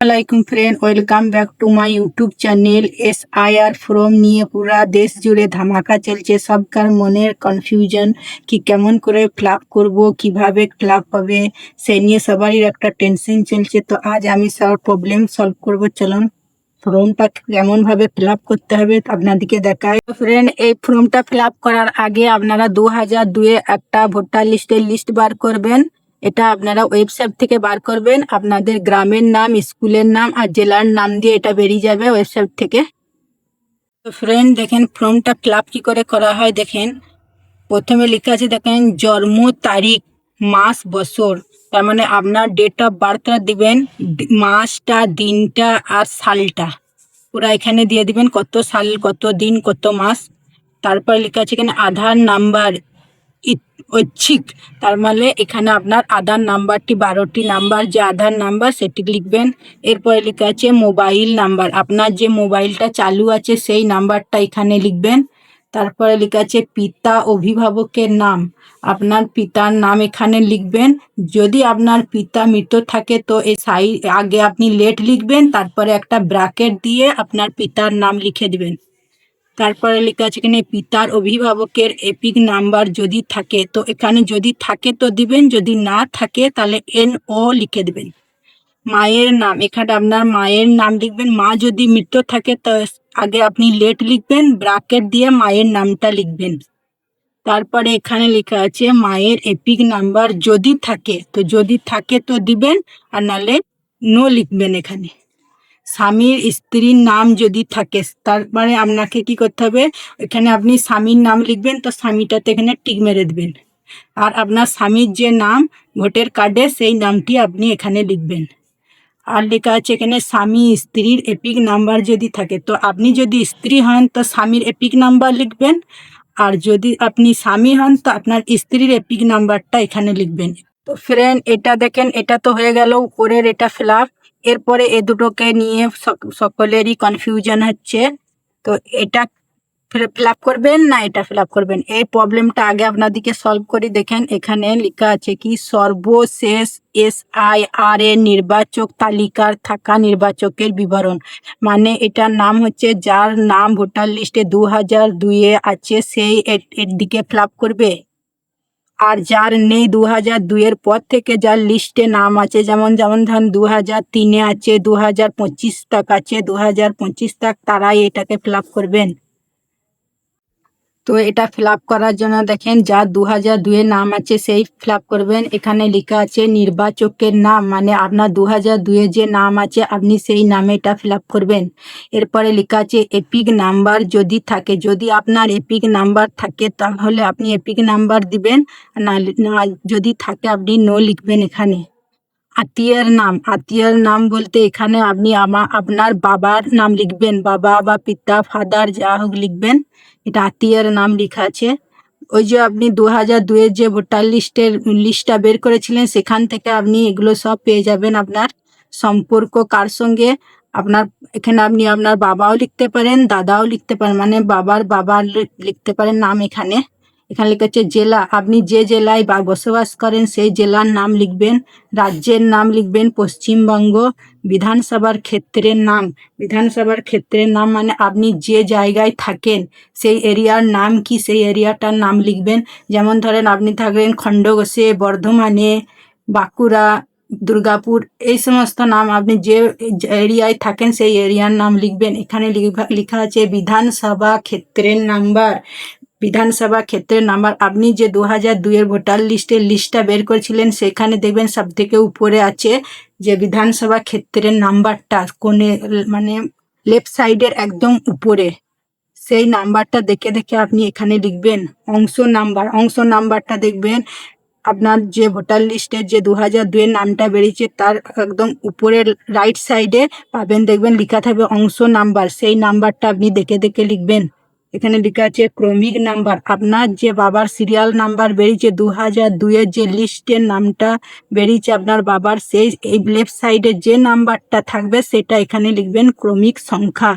আসসালামাইকুম friend welcome back to my YouTube channel S I R from নিয়ে পুরা দেশ জুড়ে ধামাকা চলছে, সবকার মনের কনফিউশন কি কেমন করে ফ্লাপ করব, কীভাবে ফ্লাপ হবে, সে নিয়ে সবারই একটা টেনশন চলছে, তো আজ আমি সব প্রবলেম সলভ করব, চলুন ফর্মটা কেমন ভাবে ফিল আপ করতে হবে আপনাদেরকে দেখায় ফ্রেন্ড এই ফর্মটা ফিল আপ করার আগে আপনারা দু হাজার দুয়ে একটা ভোটার লিস্টের লিস্ট বার করবেন। এটা আপনারা ওয়েবসাইট থেকে বার করবেন। আপনাদের গ্রামের নাম, স্কুলের নাম আর জেলার নাম দিয়ে এটা বেরিয়ে যাবে ওয়েবসাইট থেকে। তো ফ্রেন্ড দেখেন ফর্মটা ক্লাব কী করে করা হয় দেখেন। প্রথমে লেখা আছে দেখেন, জন্ম তারিখ, মাস, বছর। তার মানে আপনার ডেট অফ বার্থটা দিবেন, মাসটা, দিনটা আর সালটা। পুরা এখানে দিয়ে দিবেন কত সাল, কত দিন, কত মাস। তারপর লেখা আছে এখানে আধার নাম্বার ঐচ্ছিক তার মানে এখানে আপনার আধার নাম্বারটি, বারোটি নাম্বার, যে আধার নাম্বার সেটি লিখবেন। এরপরে লেখা আছে মোবাইল নাম্বার। আপনার যে মোবাইলটা চালু আছে সেই নাম্বারটা এখানে লিখবেন। তারপরে লেখা আছে পিতা অভিভাবকের নাম। আপনার পিতার নাম এখানে লিখবেন। যদি আপনার পিতা মৃত থাকে তো এই সাই, আগে আপনি লেট লিখবেন, তারপরে একটা ব্র্যাকেট দিয়ে আপনার পিতার নাম লিখে দিবেন। তারপরে লেখা আছে এখানে, পিতার অভিভাবকের এপিক নাম্বার যদি থাকে, তো এখানে যদি থাকে তো দিবেন, যদি না থাকে তাহলে এন ও লিখে দেবেন। মায়ের নাম, এখানে আপনার মায়ের নাম লিখবেন। মা যদি মৃত থাকে, তো আগে আপনি লেট লিখবেন ব্রাকেট দিয়ে মায়ের নামটা লিখবেন। তারপরে এখানে লেখা আছে, মায়ের এপিক নাম্বার যদি থাকে, তো যদি থাকে তো দিবেন, আর নাহলে নো লিখবেন এখানে। স্বামীর স্ত্রীর নাম যদি থাকে, তারপরে আপনাকে কি করতে হবে? এখানে আপনি স্বামীর নাম লিখবেন, তো স্বামীটাতে এখানে টিক মেরে দেবেন। আর আপনার স্বামীর যে নাম, ভোটের কার্ডে সেই নামটি আপনি এখানে লিখবেন। আর লেখা আছে এখানে স্বামী স্ত্রীর এপিক নাম্বার যদি থাকে, তো আপনি যদি স্ত্রী হন, তো স্বামীর এপিক নাম্বার লিখবেন। আর যদি আপনি স্বামী হন, তো আপনার স্ত্রীর এপিক নাম্বারটা এখানে লিখবেন। তো ফ্রেন্ড এটা দেখেন, এটা তো হয়ে গেল, উপরের এটা ফিল এরপরে এ দুটোকে নিয়ে সক- সকলেরই কনফিউশন হচ্ছে। তো এটা ফিল আপ করবেন না এটা ফিল আপ করবেন? এই প্রবলেমটা আগে আপনাদেরকে সলভ করে। দেখেন এখানে লেখা আছে কি, সর্বশেষ এস আই আর এর নির্বাচক তালিকার থাকা নির্বাচকের বিবরণ। মানে এটার নাম হচ্ছে, যার নাম ভোটার লিস্টে দু হাজার দুইয়ে আছে, সেই এর দিকে ফিল আপ করবে? আর যার নেই দু হাজার দুইয়ের পর থেকে যার লিস্টে নাম আছে, যেমন যেমন ধরেন দু হাজার তিনে আছে দু হাজার পঁচিশ তাক আছে দু হাজার পঁচিশ তাক তারাই এটাকে ফিল করবেন। তো এটা ফিল করার জন্য দেখেন যা দু হাজার দুইয়ের নাম আছে সেই ফিল করবেন। এখানে লেখা আছে নির্বাচকের নাম মানে আপনার দু হাজার দুইয়ের যে নাম আছে আপনি সেই নামে এটা ফিল করবেন। এরপরে লেখা আছে এপিক নাম্বার যদি থাকে, যদি আপনার এপিক নাম্বার থাকে তাহলে আপনি এপিক নাম্বার দিবেন না যদি থাকে আপনি নো লিখবেন এখানে। আত্মীয়ের নাম। আত্মীয়ের নাম বলতে এখানে আপনি আমা আপনার বাবার নাম লিখবেন। বাবা বা পিতা, ফাদার, যা হোক লিখবেন। এটা আত্মীয়ের নাম লেখা আছে। ওই যে আপনি দু হাজার দুয়ের যে ভোটার লিস্টের লিস্টটা বের করেছিলেন, সেখান থেকে আপনি এগুলো সব পেয়ে যাবেন আপনার সম্পর্ক, কার সঙ্গে আপনার এখানে আপনি আপনার বাবাও লিখতে পারেন, দাদাও লিখতে পারেন মানে বাবার বাবার লিখতে পারেন নাম এখানে। এখানে লেখা আছে জেলা। আপনি যে জেলায় বা বসবাস করেন, সেই জেলার নাম লিখবেন, রাজ্যের নাম লিখবেন পশ্চিমবঙ্গ বিধানসভার ক্ষেত্রের নাম। বিধানসভার ক্ষেত্রের নাম মানে আপনি যে জায়গায় থাকেন, সেই এরিয়ার নাম কি? সেই এরিয়াটার নাম লিখবেন। যেমন ধরেন আপনি থাকবেন খণ্ডঘোষে, বর্ধমানে, বাঁকুড়া, দুর্গাপুর, এই সমস্ত নাম আপনি যে এরিয়ায় থাকেন, সেই এরিয়ার নাম লিখবেন। এখানে লেখা আছে বিধানসভা ক্ষেত্রের নাম্বার। বিধানসভা ক্ষেত্রের নাম্বার। আপনি যে দু হাজার দুইয়ের ভোটার লিস্টের লিস্টটা বের করেছিলেন, সেখানে দেখবেন সব থেকে উপরে আছে যে বিধানসভা ক্ষেত্রের নাম্বারটা কোনে মানে লেফট সাইডের একদম উপরে। সেই নাম্বারটা দেখে দেখে আপনি এখানে লিখবেন অংশ নাম্বার। অংশ নাম্বারটা দেখবেন আপনার যে ভোটার লিস্টের যে দু হাজার দুয়ের নামটা বেরিয়েছে, তার একদম উপরের রাইট সাইডে পাবেন। দেখবেন লেখা থাকবে অংশ নাম্বার। সেই নাম্বারটা আপনি দেখে দেখে লিখবেন। এখানে লেখা আছে, ক্রমিক নাম্বার। আপনার যে বাবার সিরিয়াল নাম্বার বেরিয়েছে দু হাজার দুইয়ের যে লিস্টের নামটা বেরিয়েছে আপনার বাবার, সেই এই লেফট সাইডে যে নাম্বারটা থাকবে, সেটা এখানে লিখবেন ক্রমিক সংখ্যা।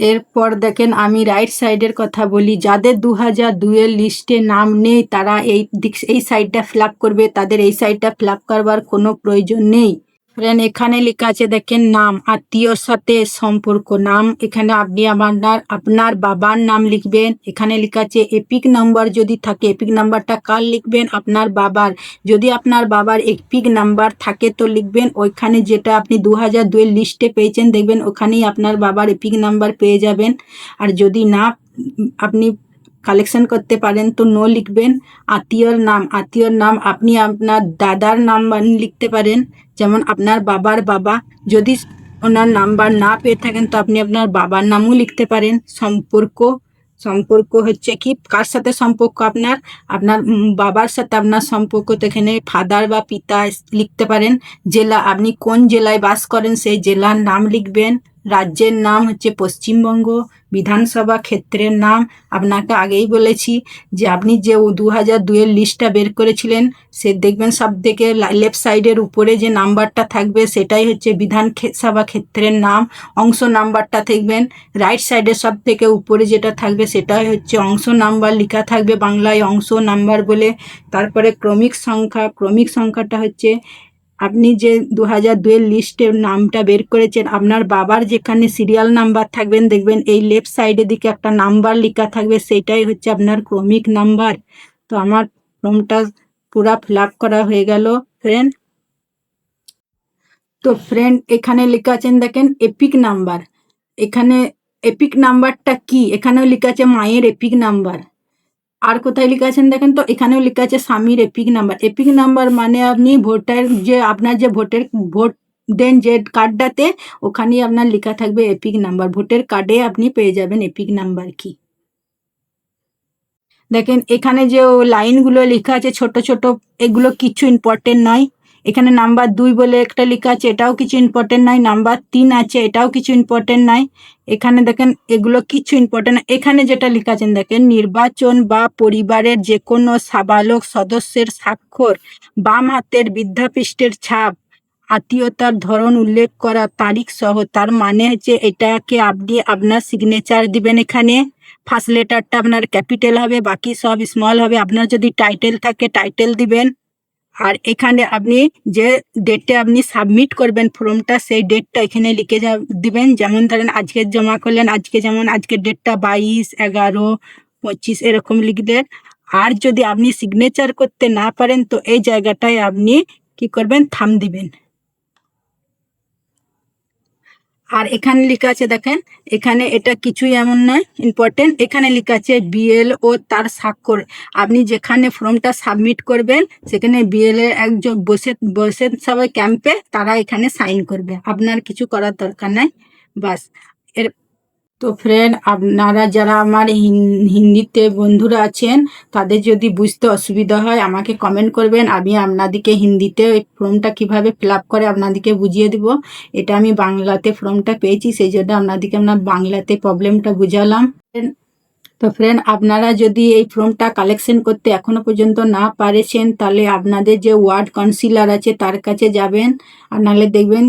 এরপর দেখেন, আমি রাইট সাইডের কথা বলি। যাদের দু হাজার দুইয়ের লিস্টে নাম নেই, তারা এই দিক, এই সাইডটা ফিল করবে। তাদের এই সাইডটা ফিল করবার কোনো প্রয়োজন নেই। ফ্রেন্ড এখানে লেখা আছে, দেখেন, নাম, আত্মীয়র সাথে সম্পর্ক, নাম, এখানে আপনি আপনার আপনার বাবার নাম লিখবেন, এখানে লেখা আছে, এপিক নাম্বার যদি থাকে, এপিক নাম্বারটা কার লিখবেন? আপনার বাবার, যদি আপনার বাবার এপিক নাম্বার থাকে তো লিখবেন, ওইখানে যেটা আপনি দু হাজার দুয়ের লিস্টে পেয়েছেন, দেখবেন ওখানেই আপনার বাবার এপিক নাম্বার পেয়ে যাবেন, আর যদি না, আপনি কালেকশন করতে পারেন তো নো লিখবেন আত্মীয়র নাম। আত্মীয়র নাম আপনি আপনার দাদার নাম লিখতে পারেন। যেমন আপনার বাবার বাবা। যদি ওনার নাম্বার না পেয়ে থাকেন তো আপনি আপনার বাবার নামও লিখতে পারেন। সম্পর্ক সম্পর্ক হচ্ছে কি? কার সাথে সম্পর্ক আপনার? আপনার বাবার সাথে আপনার সম্পর্ক তো এখানে ফাদার বা পিতা লিখতে পারেন। জেলা, আপনি কোন জেলায় বাস করেন সেই জেলার নাম লিখবেন। রাজ্যের নাম হচ্ছে পশ্চিমবঙ্গ, বিধানসভা ক্ষেত্রের নাম। আপনাকে আগেই বলেছি যে আপনি যে দু হাজার দুয়ের লিস্টটা বের করেছিলেন, সে দেখবেন সব থেকে লেফট সাইডের উপরে যে নাম্বারটা থাকবে, সেটাই হচ্ছে বিধান সভা ক্ষেত্রের নাম। অংশ নাম্বারটা দেখবেন রাইট সাইডের সব থেকে উপরে যেটা থাকবে, সেটাই হচ্ছে অংশ নাম্বার লেখা থাকবে বাংলায় অংশ নাম্বার বলে। তারপরে ক্রমিক সংখ্যা, ক্রমিক সংখ্যাটা হচ্ছে আপনি যে দু হাজার দুয়ের লিস্টের নামটা বের করেছেন, আপনার বাবার যেখানে সিরিয়াল নাম্বার থাকবেন, দেখবেন এই লেফট সাইডের দিকে একটা নাম্বার লেখা থাকবে সেটাই হচ্ছে আপনার ক্রমিক নাম্বার তো আমার ফর্মটা পুরা ফিল করা হয়ে গেল ফ্রেন্ড তো ফ্রেন্ড এখানে লেখা আছেন দেখেন এপিক নাম্বার এখানে এপিক নাম্বারটা কি? এখানেও লেখা আছে মায়ের এপিক নাম্বার আর কোথায় লেখা আছেন দেখেন তো, এখানেও লেখা আছে স্বামীর এপিক নাম্বার। এপিক নাম্বার মানে আপনি ভোটার যে, আপনার যে ভোটের, ভোট দেন যে কার্ডটাতে, ওখানেই আপনার লেখা থাকবে এপিক নাম্বার। ভোটের কার্ডে আপনি পেয়ে যাবেন এপিক নাম্বার কি। দেখেন, এখানে যে লাইনগুলো লেখা আছে ছোট ছোট, এগুলো কিছু ইম্পর্টেন্ট নয়। এখানে নাম্বার দুই বলে একটা লেখা আছে, এটাও কিছু ইম্পর্টেন্ট নয় নাম্বার তিন আছে, এটাও কিছু ইম্পর্টেন্ট নাই। এখানে দেখেন, এগুলো কিছু ইম্পর্টেন্ট এখানে যেটা লেখা আছেন দেখেন, নির্বাচন বা পরিবারের যে কোনো সাবালক সদস্যের স্বাক্ষর, বাম হাতের বৃদ্ধাপৃষ্ঠের ছাপ, আত্মীয়তার ধরন উল্লেখ করা, তারিখ সহ, তার মানে হচ্ছে এটাকে আপনি আপনার সিগনেচার দিবেন এখানে। ফার্স্ট লেটারটা আপনার ক্যাপিটাল হবে, বাকি সব স্মল হবে। আপনার যদি টাইটেল থাকে টাইটেল দিবেন। আর এখানে আপনি যে ডেটে আপনি সাবমিট করবেন ফর্মটা সেই ডেটটা এখানে লিখে যা, দিবেন। যেমন ধরেন আজকে জমা করলেন, আজকে যেমন আজকের ডেটটা বাইশ, এগারো, পঁচিশ, এরকম লিখলেন। আর যদি আপনি সিগনেচার করতে না পারেন, তো এই জায়গাটায় আপনি কি করবেন? থাম দিবেন। আর এখানে লেখা আছে দেখেন, এখানে এটা কিছুই এমন নয় ইম্পর্টেন্ট এখানে লেখা আছে বিএল ও তার স্বাক্ষর। আপনি যেখানে ফর্মটা সাবমিট করবেন, সেখানে বিএল এর একজন বসে বসে সবাই ক্যাম্পে তারা এখানে সাইন করবে। আপনার কিছু করার দরকার নাই, বাস। এর তো ফ্রেন্ড আপনারা যারা আমার হিন্দিতে বন্ধুরা আছেন, তাদের যদি বুঝতে অসুবিধা হয়, আমাকে কমেন্ট করবেন। আমি আপনাদেরকে হিন্দিতে ওই ফর্মটা কীভাবে ফিল করে আপনাদেরকে বুঝিয়ে দিব। এটা আমি বাংলাতে ফর্মটা পেয়েছি, সেই জন্য আপনাদেরকে আমরা বাংলাতে প্রবলেমটা বুঝালাম। তো ফ্রেন্ড আপনারা যদি এই ফর্মটা কালেকশন করতে এখনও পর্যন্ত না পারেছেন, তাহলে আপনাদের যে ওয়ার্ড কাউন্সিলার আছে, তার কাছে যাবেন। আর নাহলে দেখবেন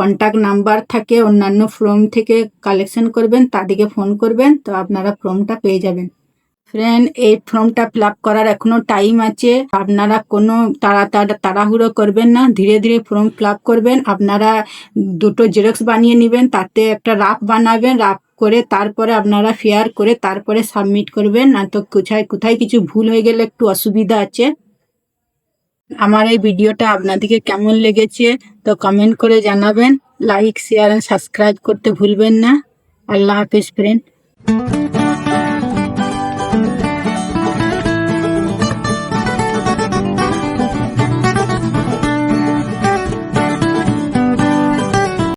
কন্ট্যাক্ট নাম্বার থাকে, অন্যান্য ফর্ম থেকে কালেকশন করবেন, তাদেরকে ফোন করবেন, তো আপনারা ফর্মটা পেয়ে যাবেন। ফ্রেন্ড এই ফর্মটা ফিল করার এখনও টাইম আছে। আপনারা কোনো তাড়া তাড়া তাড়াহুড়ো করবেন না, ধীরে ধীরে ফর্ম ফিল করবেন। আপনারা দুটো জেরক্স বানিয়ে নেবেন, তাতে একটা রাফ বানাবেন রাফ করে তারপরে আপনারা ফেয়ার করে তারপরে সাবমিট করবেন, না তো কোথায় কোথায় কিছু ভুল হয়ে গেলে একটু অসুবিধা আছে। আমার এই ভিডিওটা আপনাদেরকে কেমন লেগেছে তো কমেন্ট করে জানাবেন। লাইক শেয়ার সাবস্ক্রাইব করতে ভুলবেন না। আল্লাহ হাফিজ ফ্রেন্ড